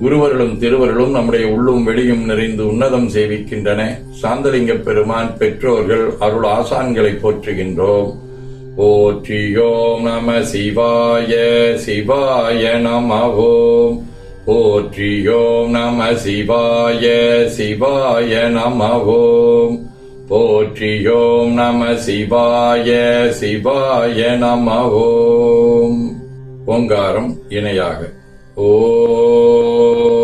குருவர்களும் திருவர்களும் நம்முடைய உள்ளும் வெளியும் நிறைந்து உன்னதம் சேவிக்கின்றன. சாந்தலிங்க பெருமான் பெற்றோர்கள் அருள் ஆசான்களை போற்றுகின்றோம். போற்றியோம் நம சிவாய சிவாய நம ஓம் போற்றியோம் நம சிவாய சிவாய நம ஓம் போற்றியோம் நம சிவாய சிவாய நம ஓம் ஓங்காரம் இணையாக. ஓம்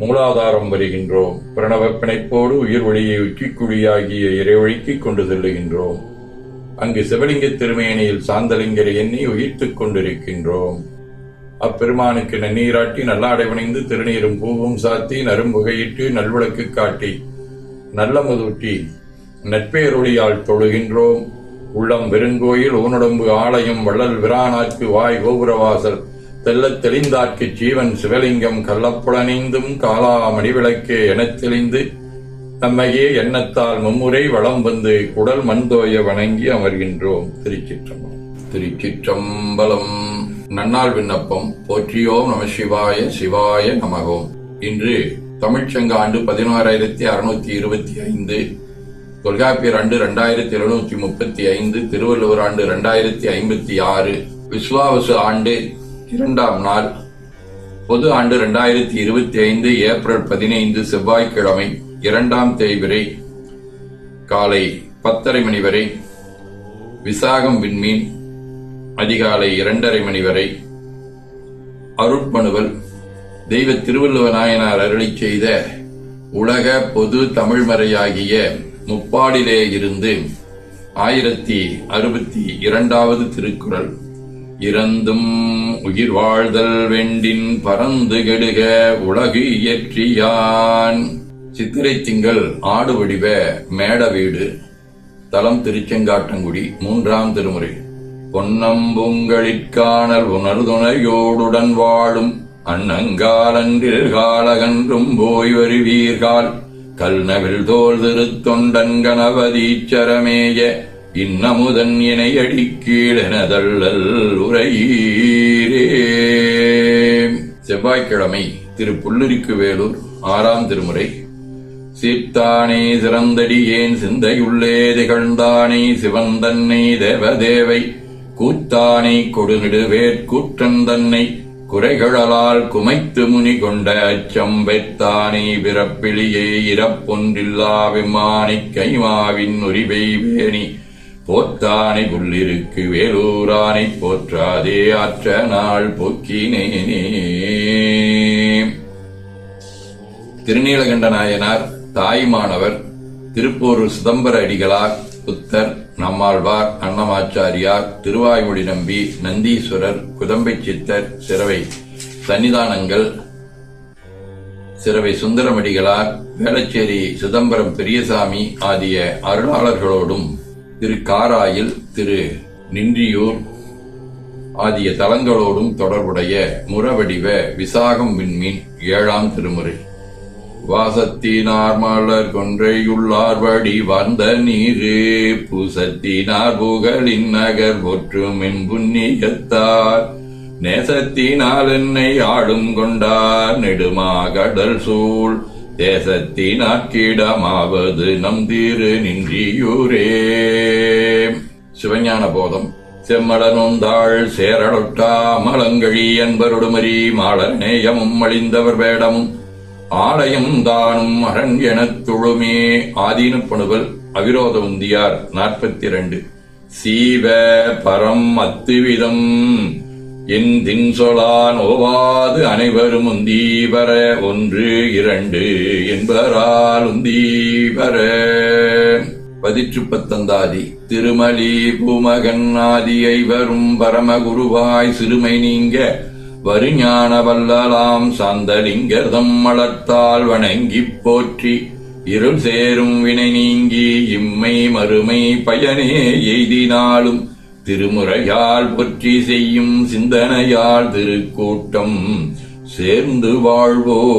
மூலாதாரம் வருகின்றோம். பிரணவ பிணைப்போடு உயிர் ஒளியை உச்சிக்குழியாகிய இறைவழிக்கு கொண்டு செல்லுகின்றோம். அங்கு சிவலிங்க திருமேனியில் சாந்தலிங்கரை எண்ணி உயிர்த்துக் கொண்டிருக்கின்றோம். அப்பெருமானுக்கு நன்னீராட்டி நல்லாடைவணைந்து திருநீரும் பூவும் சாத்தி நரும்புகையிட்டு நல்விளக்கு காட்டி நல்ல முதூட்டி நட்பேரொழியால் தொழுகின்றோம். உள்ளம் வெறுங்கோயில் ஊனுடம்பு ஆலயம் வள்ளல் விரானாற்கு வாய் கோபுரவாசல் தெல்லத் தெளிந்தாற்கு ஜீவன் சிவலிங்கம் கள்ளப்புலனைந்தும் காலா விளக்கே எனத் தெளிந்து நம்மையே எண்ணத்தால் மும்முறை வளம் வந்து குடல் மண்தோய வணங்கி அமர்கின்றோம். திருச்சிற்றம்பலம். திருச்சிற்றம்பலம். நன்னாள் விண்ணப்பம். போற்றியோம் நம சிவாய சிவாய நமகோம். இன்று தமிழ்ச்சங்க ஆண்டு பதினோராயிரத்தி அறுநூத்தி இருபத்தி ஐந்து தொல்காப்பியர் ஆண்டு இரண்டாயிரத்தி எழுநூத்தி முப்பத்தி ஐந்து திருவள்ளுவர் ஆண்டு இரண்டாயிரத்தி ஐம்பத்தி ஆறு விஸ்வாவசு ஆண்டு இரண்டாம் நாள் பொது ஆண்டு இரண்டாயிரத்தி இருபத்தி ஐந்து ஏப்ரல் பதினைந்து செவ்வாய்க்கிழமை இரண்டாம் தேய்பிரை காலை பத்தரை மணி வரை விசாகம் விண்மீன் அதிகாலை இரண்டரை மணி வரை அருட்மனுவல் தெய்வ திருவள்ளுவ நாயனார் அருளிச் செய்த உலக பொது தமிழ்மறையாகிய முப்பாடிலே இருந்து ஆயிரத்தி அறுபத்தி இரண்டாவது திருக்குறள். இறந்தும் உயிர் வாழ்தல் வெண்டின் பறந்து கெடுக உலகு இயற்றியான். சித்திரை திங்கள் ஆடு வடிவ மேட வீடு தலம் திருச்செங்காட்டங்குடி மூன்றாம் திருமுறை. பொன்னம்புங்களிற்கானல் உணர்துணையோடுடன் வாழும் அன்னங்காலன்றில் காலகன்றும் போய் வருவீர்கள் கல்நவில் தோல் திருத்தொண்டன் கணபதீச்சரமேய இன்னமுதன் இணையடி கீழெனதள்ளல் உரையீரே செவ்வாய்க்கிழமை திரு புல்லுரிக்கு வேலூர் ஆறாம் திருமுறை. சீர்த்தானே சிறந்தடியேன் சிந்தையுள்ளே திகழ்ந்தானே சிவன் தன்னை தேவதேவை. கூத்தானை கொடுநெடுவேற் கூற்றன் தன்னை குறைகளால் குமைத்து முனி கொண்ட அச்சம் பெத்தானே பிறப்பிலியே இறப்பொன்றில்லா விமானிக் கைமாவின் உரிவை வேணி போத்தானை புள்ளிருக்கு வேலூரானை போற்றாதே ஆற்ற நாள் போக்கினேனே திருநீலகண்ட நாயனார் தாய்மானவர் திருப்போரூர் சிதம்பர அடிகளார் புத்தர் நம்மாழ்வார் அன்னமாச்சாரியார் திருவாய்மொழி நம்பி நந்தீஸ்வரர் குதம்பை சித்தர் சிறவை சன்னிதானங்கள் சிறவை சுந்தரமடிகளார் வேளச்சேரி சிதம்பரம் பெரியசாமி ஆகிய அருளாளர்களோடும் திரு காராயில் திரு நின்றியூர் ஆகிய தலங்களோடும் தொடர்புடைய முறவடிவ விசாகம் விண்மீன் ஏழாம் திருமுறை. வாசத்தினார் மலர் கொன்றையுள்ளார் வடி வந்த நீரு பூசத்தினார் புகழின் நகர் ஒற்றும் என் புண்ணியத்தார். நேசத்தினால் என்னை ஆளும் கொண்டார் நெடுமா கடல் சூழ் தேசத்தினாக்கிடமாவது நம் திரு நின்றியூரே. சிவஞான போதம். செம்மடனுந்தாள் சேரலொட்டா மலங்கழி என்பருடுமரி மாளர் நேயமும் அழிந்தவர் வேடமும். ஆலயம் தானும் அரண் எனத் துழுமே ஆதீன பணுவல் அவிரோத உந்தியார் நாற்பத்தி ரெண்டு சீவ பரம் அத்துவிதம். என் தின்சொலான் ஓவாது அனைவரும் உந்தீவர ஒன்று இரண்டு என்பரால் உந்தீவர பதிற்று பத்தந்தாதி திருமலி பூமகன் ஆதியை வரும் பரமகுருவாய் சிறுமை நீங்க வருஞான வல்லலாம் சாந்தலிங்கர்தம் மலர்த்தால் வணங்கிப் போற்றி இருள் சேரும் வினை நீங்கி இம்மை மறுமை பயனே எய்தினாலும் திருமுறையால் பொற்றி செய்யும் சிந்தனையால் திருக்கூட்டம் சேர்ந்து வாழ்வோம்.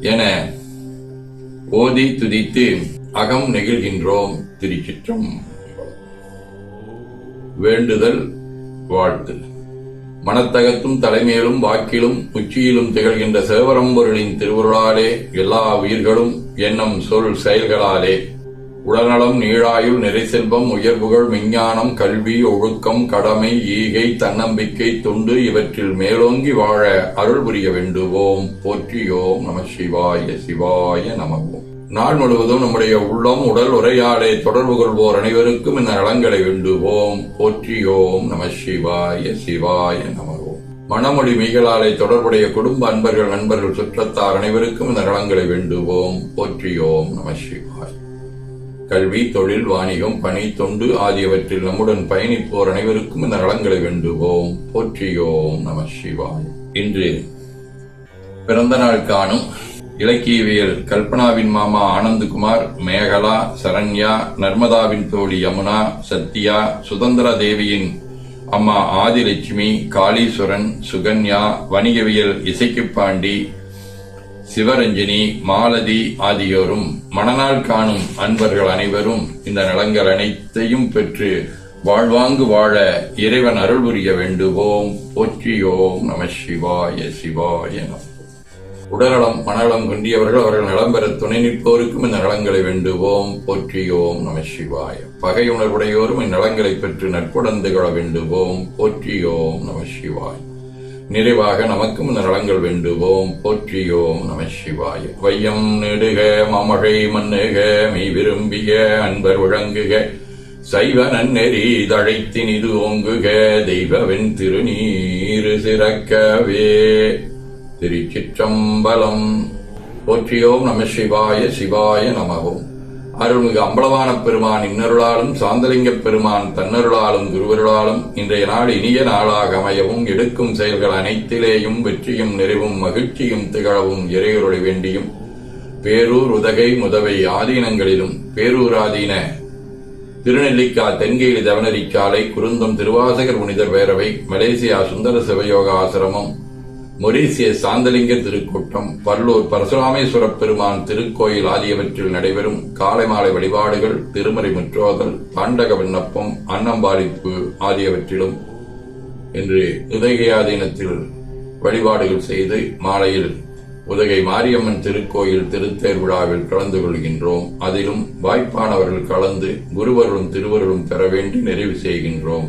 என ஓதி துதித்து அகம் நெகிழ்கின்றோம் திருச்சிற்றம். வேண்டுதல் வாழ்த்து. மனத்தகத்தும் தலைமையிலும் வாக்கிலும் உச்சியிலும் திகழ்கின்ற சிவபரம்பொருளின் திருவுருளாலே எல்லா உயிர்களும் எண்ணம் சொல் செயல்களாலே உடல்நலம் நீழாயுள் நிறை செல்வம் உயர்வுகள் விஞ்ஞானம் கல்வி ஒழுக்கம் கடமை ஈகை தன்னம்பிக்கை தொண்டு இவற்றில் மேலோங்கி வாழ அருள் புரிய வேண்டுவோம். போற்றியோம் நம சிவாய சிவாய நமவோம் நாள் முழுவதும் நம்முடைய உள்ளம் உடல் உரையாடை தொடர்பு கொள்வோர் அனைவருக்கும் இந்த நலங்களை வேண்டுவோம். போற்றியோம் நம சிவாய சிவாய நமவோம் மணமொழி மிகளாலை தொடர்புடைய குடும்ப அன்பர்கள் நண்பர்கள் சுற்றத்தார் அனைவருக்கும் இந்த நலங்களை வேண்டுவோம். போற்றியோம் நம சிவாய். கல்வி தொழில் வாணிகம் பணி தொண்டு ஆகியவற்றில் நம்முடன் பயணிப்போர் அனைவருக்கும் இந்த நலங்களை வேண்டுவோம். போற்றியோம் நம சிவாய். இன்று பிறந்த நாள் காணும் இலக்கியவியல் கல்பனாவின் மாமா ஆனந்தகுமார் மேகலா சரண்யா நர்மதாவின் தோழி யமுனா சத்யா சுதந்திர தேவியின் அம்மா ஆதிலட்சுமி காளீஸ்வரன் சுகன்யா வணிகவியல் இசைக்கு பாண்டி சிவரஞ்சினி மாலதி ஆகியோரும் மணநாள் காணும் அன்பர்கள் அனைவரும் இந்த நலங்கள் அனைத்தையும் பெற்று வாழ்வாங்கு வாழ இறைவன் அருள் புரிய வேண்டுவோம். போற்றியோம் நம சிவாய சிவாய உடல்நலம் மனநலம் குன்றியவர்கள் அவர்கள் நலம் பெற துணை நிற்போருக்கும் இந்த நலங்களை வேண்டுவோம். போற்றியோம் நம சிவாய. பகை உணர்வுடையோரும் இந்நலங்களை பெற்று நட்புடன் திகழ வேண்டுவோம். போற்றியோம் நம சிவாய். நிறைவாக நமக்கும் இந்த நலங்கள் வேண்டுவோம். போற்றியோம் நம சிவாய. வையம் நெடுக மமகை மண்ணுக மெய் விரும்பிய அன்பர் விளங்குக சைவ நன்னெறி தழைத்தினிது ஓங்குக. தெய்வவின் திருநீரு சிறக்கவே. திருச்சிற்றம்பலம். போற்றியோம் நம சிவாய சிவாய நமவோம் அருள்மிகு அம்பலவான பெருமான் இன்னருளாலும் சாந்தலிங்கப் பெருமான் தன்னருளாலும் குருவருளாலும் இன்றைய நாள் இனிய நாளாக அமையவும் எடுக்கும் செயல்கள் அனைத்திலேயும் வெற்றியும் நிறைவும் மகிழ்ச்சியும் திகழவும் இறையருளை வேண்டியும் பேரூர் உதகை முதவை ஆதீனங்களிலும் பேரூராதீன திருநெல்லிக்கா தென்கேலி தவனரிச்சாலை குருந்தம் திருவாசகர் புனிதர் பேரவை மலேசியா சுந்தர சிவயோக ஆசிரமம் மொரீசிய சாந்தலிங்க திருக்கூட்டம் பல்லூர் பரசுராமேஸ்வர பெருமான் திருக்கோயில் ஆகியவற்றில் நடைபெறும் காலை மாலை வழிபாடுகள் திருமறை முற்றோதல் தாண்டக விண்ணப்பம் அன்னம்பாளிப்பு ஆகியவற்றிலும் இன்று உதகையாதீனத்தில் வழிபாடுகள் செய்து மாலையில் உதகை மாரியம்மன் திருக்கோயில் திருத்தேர் விழாவில் கலந்து கொள்கின்றோம். அதிலும் வாய்ப்பானவர்கள் கலந்து குருவருளும் திருவருளும் பெற வேண்டி நிறைவு செய்கின்றோம்.